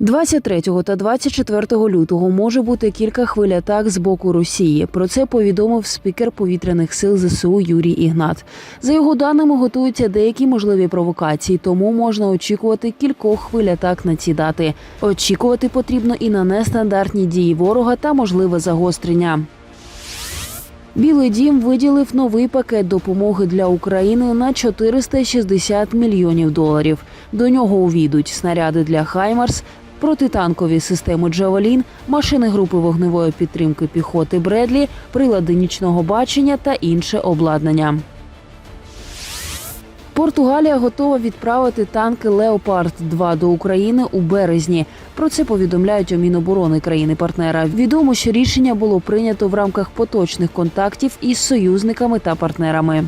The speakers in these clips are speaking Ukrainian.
23 та 24 лютого може бути кілька хвиль атак з боку Росії. Про це повідомив спікер повітряних сил ЗСУ Юрій Ігнат. За його даними, готуються деякі можливі провокації, тому можна очікувати кількох хвиль атак на ці дати. Очікувати потрібно і на нестандартні дії ворога та можливе загострення. Білий дім виділив новий пакет допомоги для України на 460 мільйонів доларів. До нього увійдуть снаряди для Хаймарс, протитанкові системи Джавелін, машини групи вогневої підтримки піхоти Бредлі, прилади нічного бачення та інше обладнання. Португалія готова відправити танки Леопард 2 до України у березні. Про це повідомляють у Міноборони країни-партнера. Відомо, що рішення було прийнято в рамках поточних контактів із союзниками та партнерами.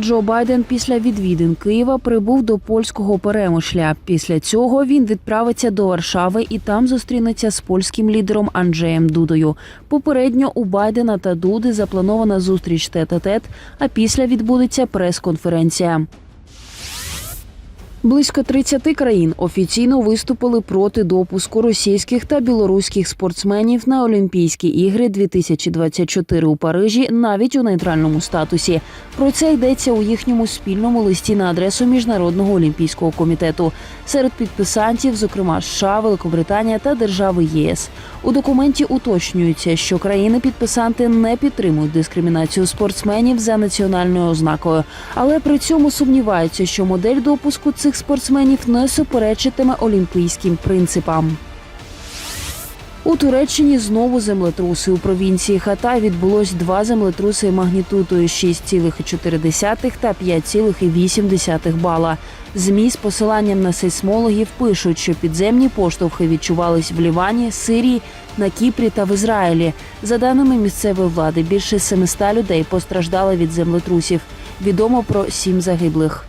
Джо Байден після відвідин Києва прибув до польського перемишля. Після цього він відправиться до Варшави і там зустрінеться з польським лідером Анджеєм Дудою. Попередньо у Байдена та Дуди запланована зустріч тет-а-тет, а після відбудеться прес-конференція. Близько 30 країн офіційно виступили проти допуску російських та білоруських спортсменів на Олімпійські ігри 2024 у Парижі навіть у нейтральному статусі. Про це йдеться у їхньому спільному листі на адресу Міжнародного олімпійського комітету. Серед підписантів, зокрема США, Великобританія та держави ЄС. У документі уточнюється, що країни-підписанти не підтримують дискримінацію спортсменів за національною ознакою, але при цьому сумніваються, що модель допуску цих спортсменів не суперечитиме олімпійським принципам. У Туреччині знову землетруси. У провінції Хатай відбулось два землетруси магнітудою 6,4 та 5,8 бала. ЗМІ з посиланням на сейсмологів пишуть, що підземні поштовхи відчувались в Лівані, Сирії, на Кіпрі та в Ізраїлі. За даними місцевої влади, більше 700 людей постраждали від землетрусів. Відомо про сім загиблих.